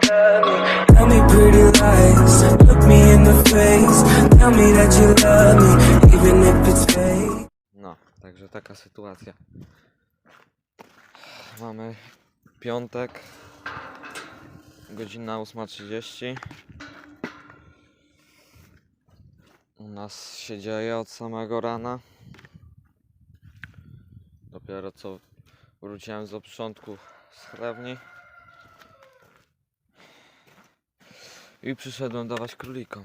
Tell me pretty lies. Look me in the face. Tell me that you love me, even if it's fake. No, także taka sytuacja. Mamy piątek, godzina 8.30. U nas się dzieje od samego rana. Dopiero co wróciłem z oprzątku z chlewni. I przyszedłem dawać królikom.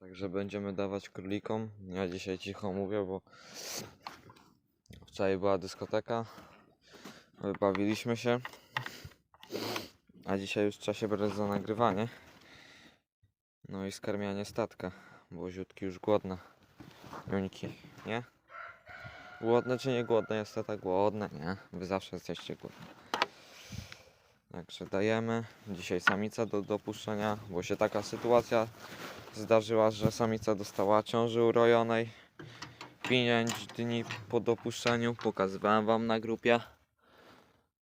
Także będziemy dawać królikom. Ja dzisiaj cicho mówię, bo Wczoraj była dyskoteka. Wybawiliśmy się. A dzisiaj już trzeba się brać za nagrywanie. No i skarmianie statka. Bo ziutki już głodne. Juńki, nie? Głodne czy nie głodne? Jest to tak głodne, nie? Wy zawsze jesteście głodni. Także dajemy. Dzisiaj samica do dopuszczenia, bo się taka sytuacja zdarzyła, że samica dostała ciąży urojonej. 5 dni po dopuszczeniu. Pokazywałem Wam na grupie.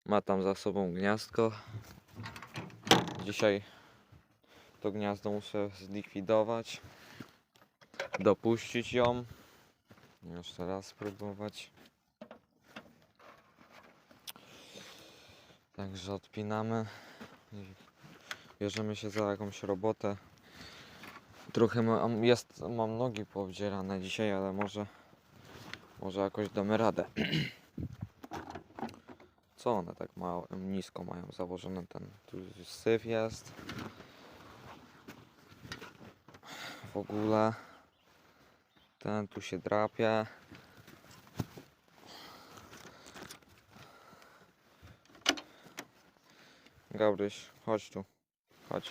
Ma tam za sobą gniazdko. Dzisiaj to gniazdo muszę zlikwidować. Dopuścić ją. Jeszcze raz spróbować. Także odpinamy. i Bierzemy się za jakąś robotę. Trochę mam, jest, mam nogi poobdzierane dzisiaj, ale może, może jakoś damy radę. Co one tak mało, nisko mają założone ten, tu syf jest. W ogóle ten tu się drapie. Gabryś, chodź tu, chodź.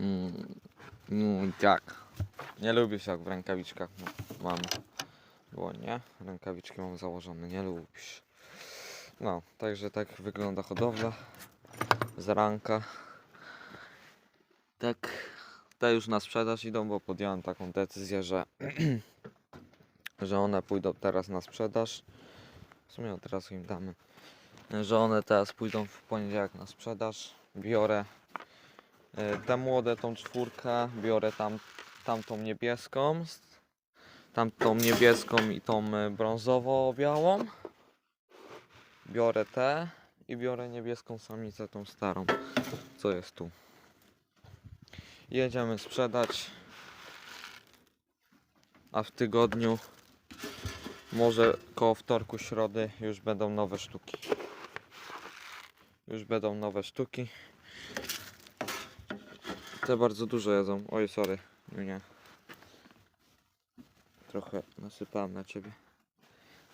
Mm, no tak. Nie lubisz jak w rękawiczkach mam dłonie. Rękawiczki mam założone, nie lubisz. No, także tak wygląda hodowla z ranka. Tak, te już na sprzedaż idą, bo podjąłem taką decyzję, że że one pójdą teraz na sprzedaż. W sumie od razu im damy. Że one teraz pójdą w poniedziałek na sprzedaż. Biorę Te młode, tą czwórkę, biorę tam, tamtą niebieską, tamtą niebieską i tą e, brązowo-białą. Biorę te i biorę niebieską samicę, tą starą, co jest tu. Jedziemy sprzedać, a w tygodniu, może koło wtorku, środy już będą nowe sztuki. Już będą nowe sztuki. Te bardzo dużo jedzą. Oj, sorry. Nie. Trochę nasypałem na ciebie.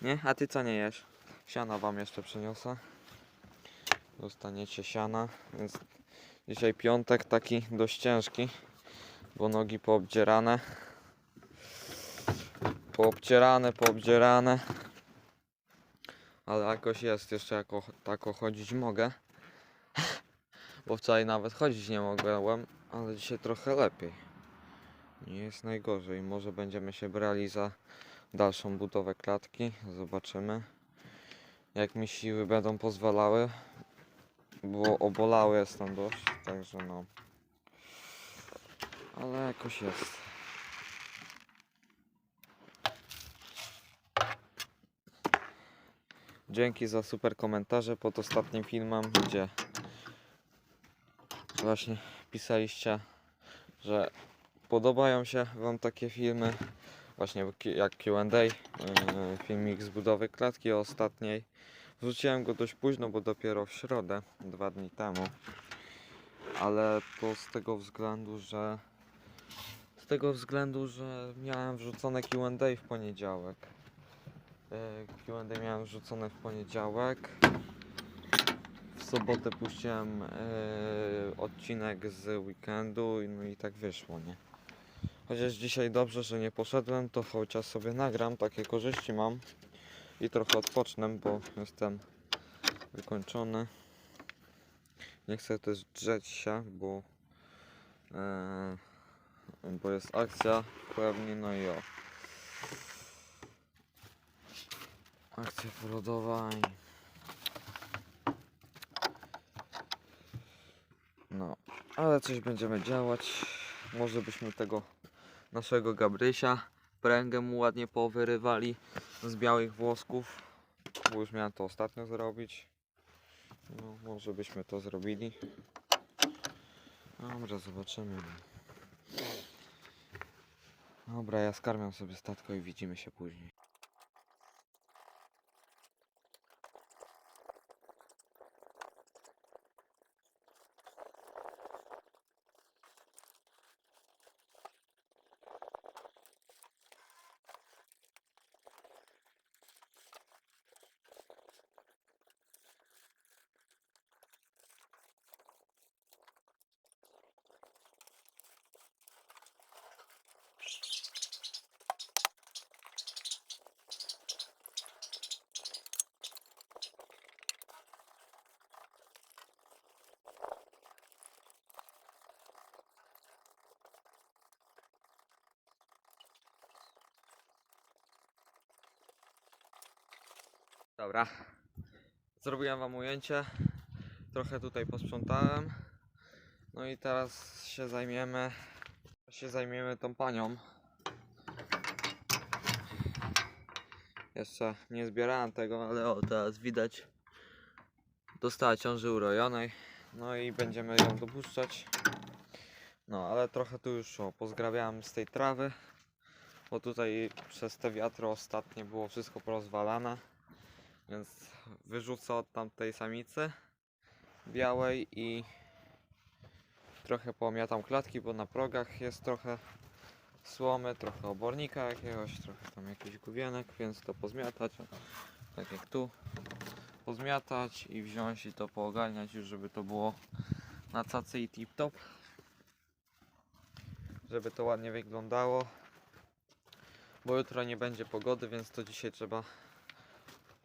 Nie? A ty co nie jesz? Siana wam jeszcze przyniosę. Dostaniecie siana. Więc dzisiaj piątek taki dość ciężki. Bo nogi poobdzierane. Poobcierane, poobdzierane. Ale jakoś jest. Jeszcze jako tako chodzić mogę. Bo wczoraj nawet chodzić nie mogłem, ale dzisiaj trochę lepiej. Nie jest najgorzej. Może będziemy się brali za dalszą budowę klatki. Zobaczymy. Jak mi siły będą pozwalały. Bo obolały jestem dość, także no. Ale jakoś jest. Dzięki za super komentarze pod ostatnim filmem, gdzie właśnie pisaliście, że podobają się Wam takie filmy. Właśnie jak QA, yy, filmik z budowy klatki ostatniej. Wrzuciłem go dość późno, bo dopiero w środę, dwa dni temu. Ale to z tego względu, że z tego względu, że miałem wrzucone QA w poniedziałek. Yy, QA miałem wrzucone w poniedziałek. W sobotę puściłem e, odcinek z weekendu no i tak wyszło, nie? Chociaż dzisiaj dobrze, że nie poszedłem, to chociaż sobie nagram, takie korzyści mam i trochę odpocznę, bo jestem wykończony. Nie chcę też drzeć się, bo e, bo jest akcja pewnie, no i o. Akcja porodowa i No, ale coś będziemy działać. Może byśmy tego naszego Gabrysia pręgę mu ładnie powyrywali z białych włosków. Bo już miałem to ostatnio zrobić. No, może byśmy to zrobili. Dobra, zobaczymy. Dobra, ja skarmiam sobie statko i widzimy się później. Dobra. Zrobiłem wam ujęcie. Trochę tutaj posprzątałem. No i teraz się zajmiemy się zajmiemy tą panią. Jeszcze nie zbierałem tego, ale o teraz widać. Dostała ciąży urojonej. No i będziemy ją dopuszczać. No ale trochę tu już o, pozgrabiałem z tej trawy. Bo tutaj przez te wiatry ostatnie było wszystko porozwalane. Więc wyrzucę od tamtej samicy białej i trochę pomiatam klatki, bo na progach jest trochę słomy, trochę obornika jakiegoś, trochę tam jakiś główienek, więc to pozmiatać, tak jak tu, pozmiatać i wziąć i to poogarniać już, żeby to było na cacy i tip top, żeby to ładnie wyglądało, bo jutro nie będzie pogody, więc to dzisiaj trzeba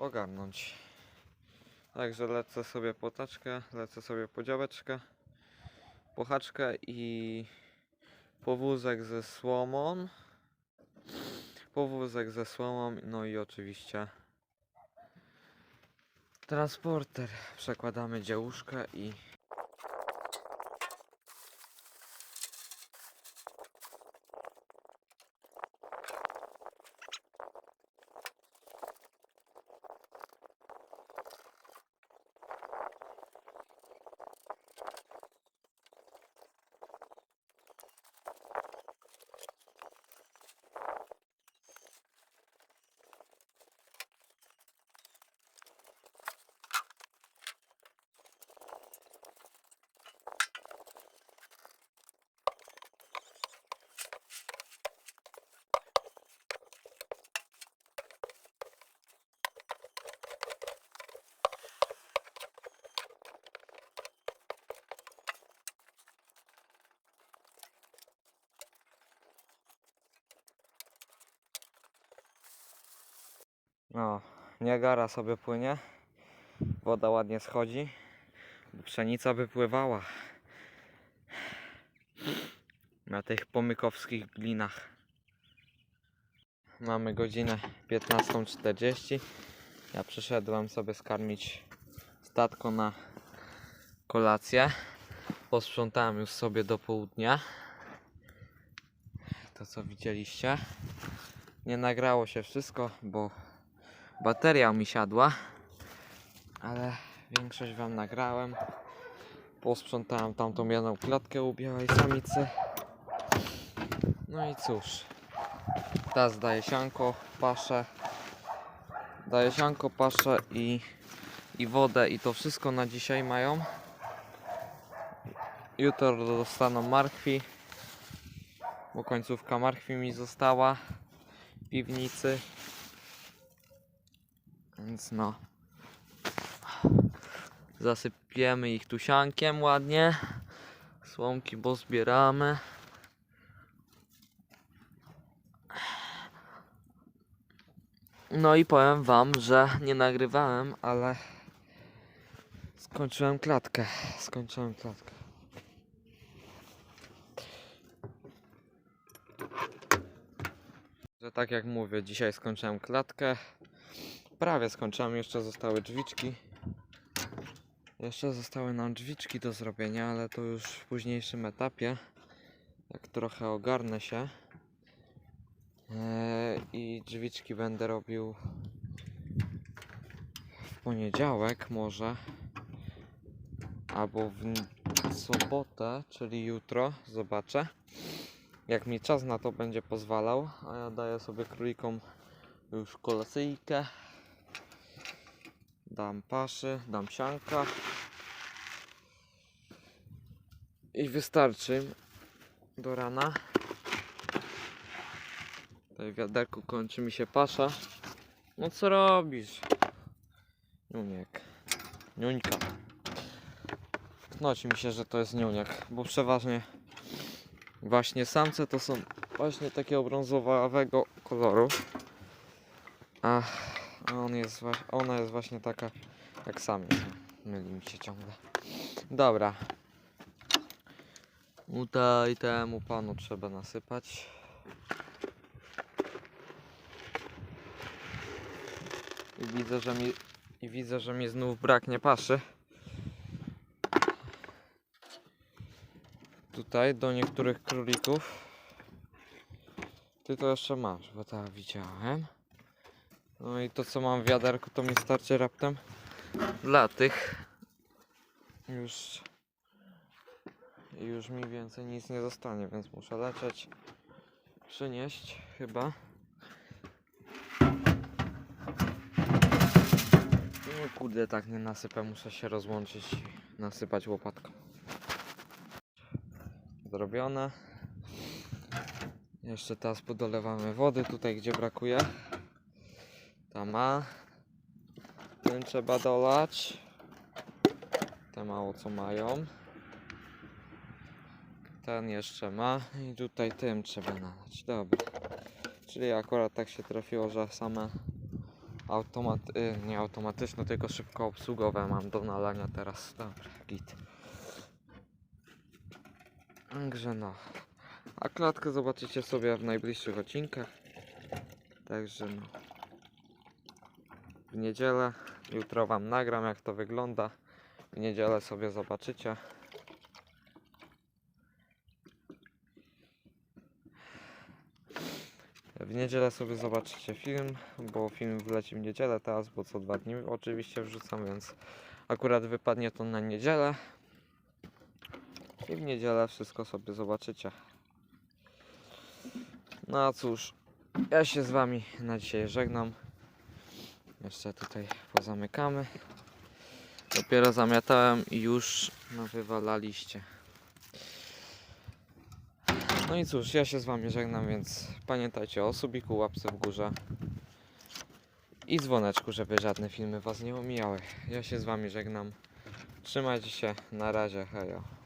ogarnąć. Także lecę sobie po taczkę, lecę sobie po działeczkę, po haczkę i powózek ze słomą. Powózek ze słomą, no i oczywiście transporter. Przekładamy działuszkę i No, Niagara sobie płynie. Woda ładnie schodzi. Pszenica by pływała. Na tych pomykowskich glinach. Mamy godzinę 15.40. Ja przyszedłem sobie skarmić statko na kolację. Posprzątałem już sobie do południa. To co widzieliście. Nie nagrało się wszystko, bo bateria mi siadła, ale większość wam nagrałem. Posprzątałem tamtą jedną klatkę u białej samicy. No i cóż, teraz daję sianko, paszę, daję sianko, paszę i, i wodę i to wszystko na dzisiaj mają. Jutro dostaną markwi, bo końcówka markwi mi została w piwnicy. Więc no. Zasypiemy ich tu siankiem ładnie. Słomki bo zbieramy. No i powiem wam, że nie nagrywałem, ale skończyłem klatkę. Skończyłem klatkę. Że tak jak mówię, dzisiaj skończyłem klatkę. Prawie skończyłem, jeszcze zostały drzwiczki. Jeszcze zostały nam drzwiczki do zrobienia, ale to już w późniejszym etapie. Jak trochę ogarnę się. Eee, I drzwiczki będę robił w poniedziałek może. Albo w sobotę, czyli jutro. Zobaczę. Jak mi czas na to będzie pozwalał. A ja daję sobie królikom już kolacyjkę. Dam paszy, dam sianka. I wystarczy do rana. Tutaj w wiaderku kończy mi się pasza. No co robisz? Niuniek. Niuńka. Knoci mi się, że to jest niuniak, bo przeważnie właśnie samce to są właśnie takiego brązowawego koloru. A on jest, ona jest właśnie taka jak samiec. Myli mi się ciągle. Dobra. Tutaj temu panu trzeba nasypać. I widzę, że mi i widzę, że mi znów braknie paszy. Tutaj do niektórych królików. Ty to jeszcze masz, bo tak widziałem. No i to co mam w wiaderku to mi starczy raptem dla tych. Już już mi więcej nic nie zostanie, więc muszę lecieć przynieść chyba. No kurde, tak nie nasypę, muszę się rozłączyć i nasypać łopatką. Zrobione. Jeszcze teraz podolewamy wody tutaj, gdzie brakuje. Ta ma. Tym trzeba dolać. Te mało co mają. Ten jeszcze ma. I tutaj tym trzeba nalać. Dobra. Czyli akurat tak się trafiło, że same automat... y, nie automatyczne, tylko szybko obsługowe mam do nalania teraz. Dobra, git. Także no. A klatkę zobaczycie sobie w najbliższych odcinkach. Także no. W niedzielę, jutro wam nagram jak to wygląda. W niedzielę sobie zobaczycie. W niedzielę sobie zobaczycie film, bo film wleci w niedzielę teraz, bo co dwa dni oczywiście wrzucam, więc akurat wypadnie to na niedzielę. I w niedzielę wszystko sobie zobaczycie. No a cóż, ja się z wami na dzisiaj żegnam. Jeszcze tutaj pozamykamy. Dopiero zamiatałem i już nawywalaliście. No i cóż, ja się z wami żegnam, więc pamiętajcie o subiku, łapce w górze i dzwoneczku, żeby żadne filmy was nie omijały. Ja się z wami żegnam. Trzymajcie się, na razie, hejo.